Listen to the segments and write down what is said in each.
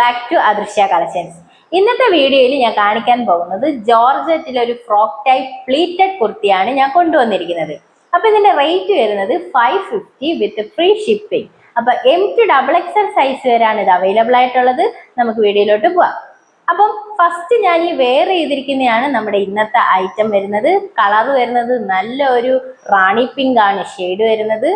Back to അദൃശ്യ collections ഇന്നത്തെ വീഡിയോയിൽ ഞാൻ കാണിക്കാൻ പോകുന്നത് ജോർജറ്റിലെ ഒരു ഫ്രോക്ക് ടൈപ്പ് പ്ലീറ്റഡ് കുർത്തിയാണ് ഞാൻ കൊണ്ടുവന്നിരിക്കുന്നത്. അപ്പൊ ഇതിന്റെ റേറ്റ് വരുന്നത് five fifty with free shipping അപ്പൊ M to double XL size വരെയാണ് ഇത് അവൈലബിൾ ആയിട്ടുള്ളത്. നമുക്ക് വീഡിയോയിലോട്ട് പോവാം. അപ്പം ഫസ്റ്റ് ഞാൻ ഈ വെയർ ചെയ്തിരിക്കുന്നതാണ് നമ്മുടെ ഇന്നത്തെ ഐറ്റം വരുന്നത്. കളർ വരുന്നത് നല്ല ഒരു റാണി പിങ്ക് ആണ് ഷെയ്ഡ് വരുന്നത്.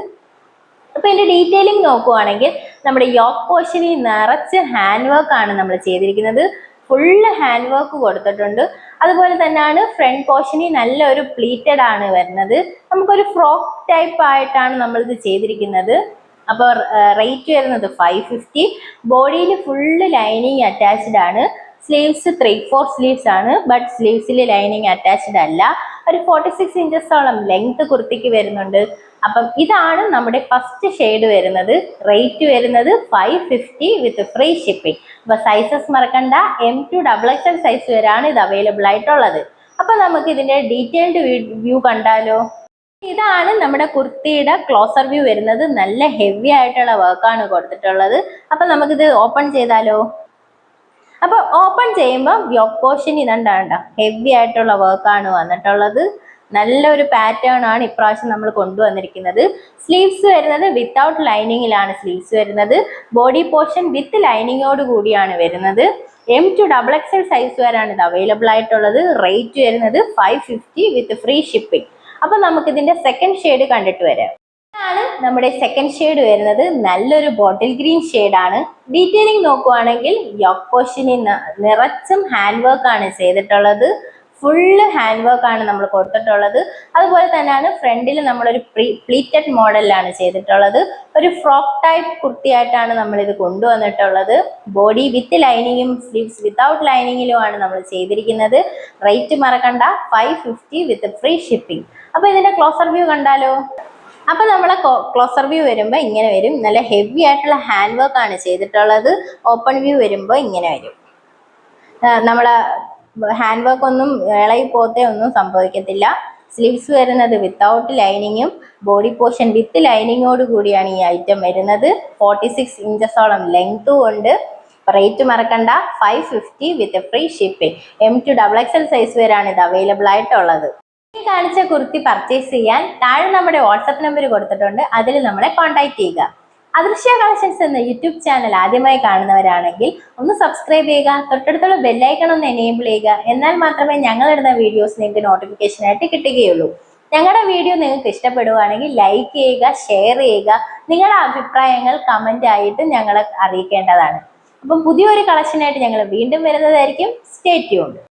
അപ്പൊ ഇതിന്റെ ഡീറ്റെയിലിംഗ് നോക്കുവാണെങ്കിൽ നമ്മുടെ യോക്ക് പോർഷനിൽ നിറച്ച് ഹാൻഡ് വർക്ക് ആണ് നമ്മൾ ചെയ്തിരിക്കുന്നത്. ഫുള്ള് ഹാൻഡ് വർക്ക് കൊടുത്തിട്ടുണ്ട്. അതുപോലെ തന്നെയാണ് ഫ്രണ്ട് പോർഷനിൽ നല്ലൊരു പ്ലീറ്റഡ് ആണ് വരുന്നത്. നമുക്കൊരു ഫ്രോക്ക് ടൈപ്പ് ആയിട്ടാണ് നമ്മളിത് ചെയ്തിരിക്കുന്നത്. അപ്പോൾ റേറ്റ് വരുന്നത് ഫൈവ് ഫിഫ്റ്റി ബോഡിയിൽ ഫുള്ള് ലൈനിങ് അറ്റാച്ച്ഡ് ആണ്. സ്ലീവ്സ് ത്രീ ഫോർ സ്ലീവ്സ് ആണ്. ബട്ട് സ്ലീവ്സിൽ ലൈനിങ് അറ്റാച്ച്ഡ് അല്ല. ഒരു ഫോർട്ടി സിക്സ് ഇഞ്ചസോളം ലെങ്ത് കുർത്തിക്ക് വരുന്നുണ്ട്. അപ്പം ഇതാണ് നമ്മുടെ ഫസ്റ്റ് ഷെയ്ഡ് വരുന്നത്. റേറ്റ് വരുന്നത് five fifty with free shipping അപ്പൊ സൈസസ് മറക്കണ്ട. M to double X L size വരെയാണ് ഇത് അവൈലബിൾ ആയിട്ടുള്ളത്. അപ്പൊ നമുക്ക് ഇതിന്റെ ഡീറ്റെയിൽഡ് വ്യൂ കണ്ടാലോ? ഇതാണ് നമ്മുടെ കുർത്തിയുടെ ക്ലോസർ വ്യൂ വരുന്നത്. നല്ല ഹെവി ആയിട്ടുള്ള വർക്കാണ് കൊടുത്തിട്ടുള്ളത്. അപ്പൊ നമുക്കിത് ഓപ്പൺ ചെയ്താലോ? അപ്പൊ ഓപ്പൺ ചെയ്യുമ്പോൾ യോക്ക് പോർഷൻ ഇതുണ്ടാണ്ട ഹെവി ആയിട്ടുള്ള വർക്കാണ് വന്നിട്ടുള്ളത്. നല്ലൊരു പാറ്റേൺ ആണ് ഇപ്രാവശ്യം നമ്മൾ കൊണ്ടുവന്നിരിക്കുന്നത്. സ്ലീവ്സ് വരുന്നത് വിത്തൗട്ട് ലൈനിങ്ങിലാണ് സ്ലീവ്സ് വരുന്നത്. ബോഡി പോർഷൻ വിത്ത് ലൈനിങ്ങോട് കൂടിയാണ് വരുന്നത്. M to double XL size വരെയാണ് ഇത് അവൈലബിൾ ആയിട്ടുള്ളത്. റേറ്റ് വരുന്നത് five fifty with free shipping അപ്പൊ നമുക്ക് ഇതിന്റെ സെക്കൻഡ് ഷെയ്ഡ് കണ്ടിട്ട് വരാം. ഇതാണ് നമ്മുടെ സെക്കൻഡ് ഷെയ്ഡ് വരുന്നത്. നല്ലൊരു ബോട്ടിൽ ഗ്രീൻ ആണ്. ഡീറ്റെയിലിംഗ് നോക്കുവാണെങ്കിൽ യോക്ക് നിറച്ചും ഹാൻഡ് വർക്ക് ആണ് ചെയ്തിട്ടുള്ളത്. ഫുള്ള് ഹാൻഡ് വർക്ക് ആണ് നമ്മൾ കൊടുത്തിട്ടുള്ളത്. അതുപോലെ തന്നെയാണ് ഫ്രണ്ടിൽ നമ്മളൊരു പ്രീ പ്ലീറ്റഡ് മോഡലിലാണ് ചെയ്തിട്ടുള്ളത്. ഒരു ഫ്രോക്ക് ടൈപ്പ് കുർത്തിയായിട്ടാണ് നമ്മളിത് കൊണ്ടുവന്നിട്ടുള്ളത്. ബോഡി വിത്ത് ലൈനിങ്ങും സ്ലീവ്സ് വിത്തൗട്ട് ലൈനിങ്ങിലുമാണ് നമ്മൾ ചെയ്തിരിക്കുന്നത്. റേറ്റ് മറക്കണ്ട. Five fifty with free shipping അപ്പോൾ ഇതിന്റെ ക്ലോസർ വ്യൂ കണ്ടാലോ? അപ്പൊ നമ്മളെ ക്ലോസർ വ്യൂ വരുമ്പോൾ ഇങ്ങനെ വരും. നല്ല ഹെവി ആയിട്ടുള്ള ഹാൻഡ് വർക്ക് ആണ് ചെയ്തിട്ടുള്ളത്. ഓപ്പൺ വ്യൂ വരുമ്പോൾ ഇങ്ങനെ വരും. നമ്മളെ ഹാൻഡ് വർക്ക് ഒന്നും ഇളകി പോത്തേ ഒന്നും സംഭവിക്കത്തില്ല. സ്ലീവ്സ് വരുന്നത് വിത്തൗട്ട് ലൈനിങ്ങും ബോഡി പോർഷൻ വിത്ത് ലൈനിങ്ങോട് കൂടിയാണ് ഈ ഐറ്റം വരുന്നത്. ഫോർട്ടി സിക്സ് ഇഞ്ചസോളം ലെങ്ത്തും ഉണ്ട്. റേറ്റ് മറക്കണ്ട. Five fifty with free shipping M to double X L size വരെയാണ് ഇത് അവൈലബിൾ ആയിട്ടുള്ളത്. ഈ കാണിച്ച കുർത്തി പർച്ചേസ് ചെയ്യാൻ താഴെ നമ്മുടെ വാട്സപ്പ് നമ്പർ കൊടുത്തിട്ടുണ്ട്. അതിൽ നമ്മളെ കോൺടാക്ട് ചെയ്യുക. അദൃശ്യ കളക്ഷൻസ് എന്ന യൂട്യൂബ് ചാനൽ ആദ്യമായി കാണുന്നവരാണെങ്കിൽ ഒന്ന് സബ്സ്ക്രൈബ് ചെയ്യുക തൊട്ടടുത്തുള്ള ബെല്ലൈക്കൺ ഒന്ന് എനേബിൾ ചെയ്യുക. എന്നാൽ മാത്രമേ ഞങ്ങളിടുന്ന വീഡിയോസ് നിങ്ങൾക്ക് നോട്ടിഫിക്കേഷനായിട്ട് കിട്ടുകയുള്ളൂ. ഞങ്ങളുടെ വീഡിയോ നിങ്ങൾക്ക് ഇഷ്ടപ്പെടുവാണെങ്കിൽ ലൈക്ക് ചെയ്യുക ഷെയർ ചെയ്യുക. നിങ്ങളുടെ അഭിപ്രായങ്ങൾ കമന്റ് ആയിട്ട് ഞങ്ങളെ അറിയിക്കേണ്ടതാണ്. അപ്പം പുതിയൊരു കളക്ഷനായിട്ട് ഞങ്ങൾ വീണ്ടും വരുന്നതായിരിക്കും. Stay tuned